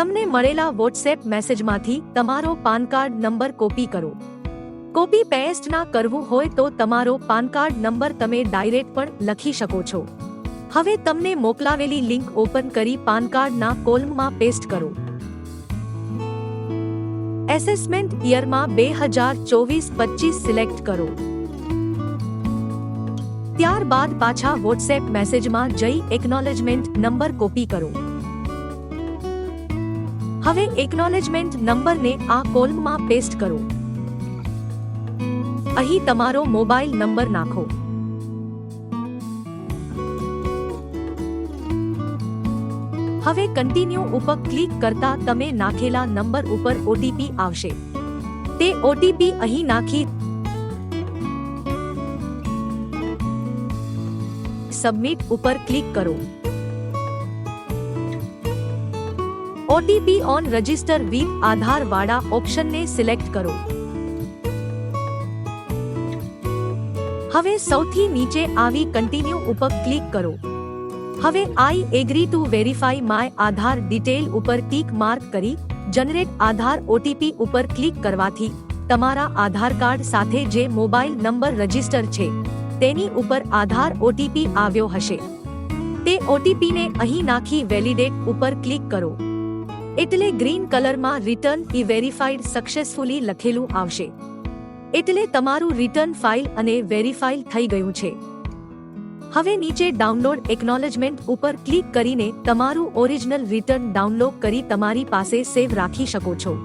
તમને મળેલા વોટ્સએપ મેસેજમાંથી તમારો પાન કાર્ડ નંબર કોપી કરો. કોપી પેસ્ટ ના કરવું હોય તો તમારો પાન કાર્ડ નંબર તમે ડાયરેક્ટ પણ લખી શકો છો. હવે તમને મોકલાવેલી લિંક ઓપન કરી પાન કાર્ડના કોલમમાં પેસ્ટ કરો. એસેસમેન્ટ યરમાં બે હજાર ચોવીસ પચીસ સિલેક્ટ કરો. ત્યારબાદ પાછા વોટ્સએપ મેસેજમાં જઈ એકનોલેજમેન્ટ નંબર કોપી કરો. હવે એકનોલેજમેન્ટ નંબરને આ કોલમમાં પેસ્ટ કરો. અહીં તમારો મોબાઈલ નંબર નાખો. હવે કન્ટિન્યુ ઉપર ક્લિક કરતા તમે નાખેલા નંબર ઉપર ઓટીપી આવશે. તે ઓટીપી અહીં નાખી સબમિટ ઉપર ક્લિક કરો. OTP on register with Aadhaar વાળા ઓપ્શનને સિલેક્ટ કરો. હવે સૌથી નીચે આવી કન્ટિન્યુ ઉપર ક્લિક કરો. હવે I agree to verify my Aadhaar detail ઉપર ટીક માર્ક કરી જનરેટ આધાર ઓટીપી ઉપર ક્લિક કરવાથી તમારા આધાર કાર્ડ સાથે જે મોબાઈલ નંબર રજિસ્ટર છે, તેની ઉપર આધાર ઓટીપી આવ્યો હશે. તે ઓટીપીને અહીં નાખી વેલિડેટ ઉપર ક્લિક કરો. એટલે ગ્રીન કલરમાં રિટર્ન ઈ વેરીફાઈડ સક્સેસફુલી લખેલું આવશે. એટલે તમારું રિટર્ન ફાઇલ અને વેરીફાઈલ થઈ ગયું છે. હવે નીચે ડાઉનલોડ એકનોલેજમેન્ટ ઉપર ક્લિક કરીને તમારું ઓરિજિનલ રિટર્ન ડાઉનલોડ કરી તમારી પાસે સેવ રાખી શકો છો.